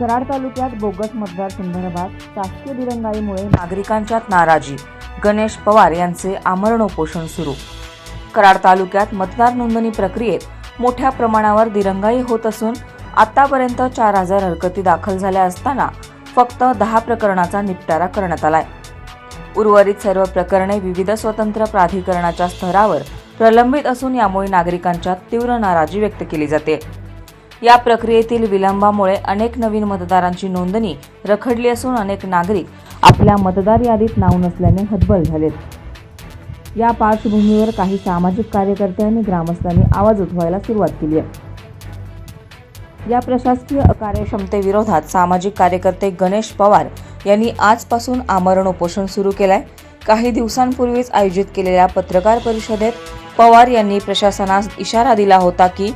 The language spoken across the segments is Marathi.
कराड तालुक्यात बोगस मतदारसंदर्भात शासकीय दिरंगाईमुळे नागरिकांच्यात नाराजी. गणेश पवार यांचे आमरण उपोषण सुरू. कराड तालुक्यात मतदार नोंदणी प्रक्रियेत मोठ्या प्रमाणावर दिरंगाई होत असून आतापर्यंत चार हजार हरकती दाखल झाल्या असताना फक्त दहा प्रकरणाचा निपटारा करण्यात आलाय. उर्वरित सर्व प्रकरणे विविध स्वतंत्र प्राधिकरणाच्या स्तरावर प्रलंबित असून यामुळे नागरिकांच्या तीव्र नाराजी व्यक्त केली जाते. या प्रक्रियेतील विलंबामुळे अनेक नवीन मतदारांची नोंदणी रखडली असून अनेक नागरिक आपल्या मतदार यादीत नाव नसल्याने हतबल झालेत. या पार्श्वभूमीवर काही सामाजिक कार्यकर्ते आणि ग्रामस्थांनी आवाज उठवायला सुरुवात केली आहे. या प्रशासकीय अकार्यक्षमतेविरोधात सामाजिक कार्यकर्ते गणेश पवार यांनी आजपासून आमरण उपोषण सुरू केलंय. काही दिवसांपूर्वीच आयोजित केलेल्या पत्रकार परिषदेत पवार यांनी प्रशासनास इशारा दिला होता की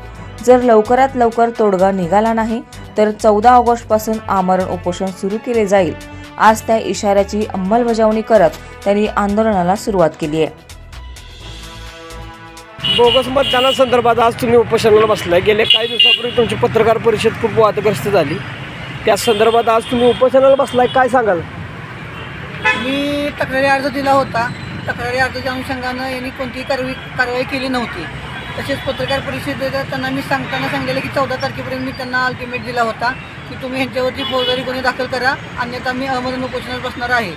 जर लवकरात लवकर तोडगा निघाला नाही तर चौदा ऑगस्टपासून आमरण उपोषण सुरू केले जाईल. आज त्या इशाऱ्याची अंमलबजावणी करत त्यांनी आंदोलनाला सुरुवात केली आहे. बोगस मतदानासंदर्भात आज तुम्ही उपोषणाला बसलाय. गेल्या काही दिवसापूर्वी तुमची पत्रकार परिषद खूप वादग्रस्त झाली. त्या संदर्भात आज तुम्ही उपोषणाला बसलाय काय सांगाल? मी तक्रारी अर्ज दिला होता. तक्रारी अर्जाच्या अनुषंगानं यांनी कोणतीही कारवाई कारवाई केली नव्हती. तसेच पत्रकार परिषदेत त्यांना मी सांगताना सांगितलेलं की चौदा तारखेपर्यंत मी त्यांना अल्टिमेट दिला होता की तुम्ही ह्यांच्यावरती फौजदारी गुन्हे दाखल करा अन्यथा मी अमरण उपोषणात बसणार आहे.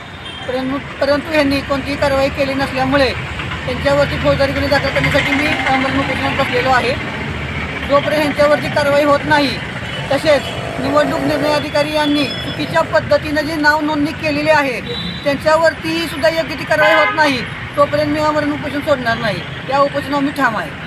परंतु परंतु ह्यांनी कोणतीही कारवाई केली नसल्यामुळे त्यांच्यावरती फौजदारी गुन्हे दाखल करण्यासाठी मी अमरण उपोषणात बसलेलो आहे. जोपर्यंत ह्यांच्यावरती कारवाई होत नाही तसेच निवडणूक निर्णय अधिकारी यांनी चुकीच्या पद्धतीनं जे नाव नोंदणी केलेली आहे त्यांच्यावरतीही सुद्धा योग्य ती कारवाई होत नाही तोपर्यंत मी अमरण उपोषण सोडणार नाही. या उपोषणावर मी ठाम आहे.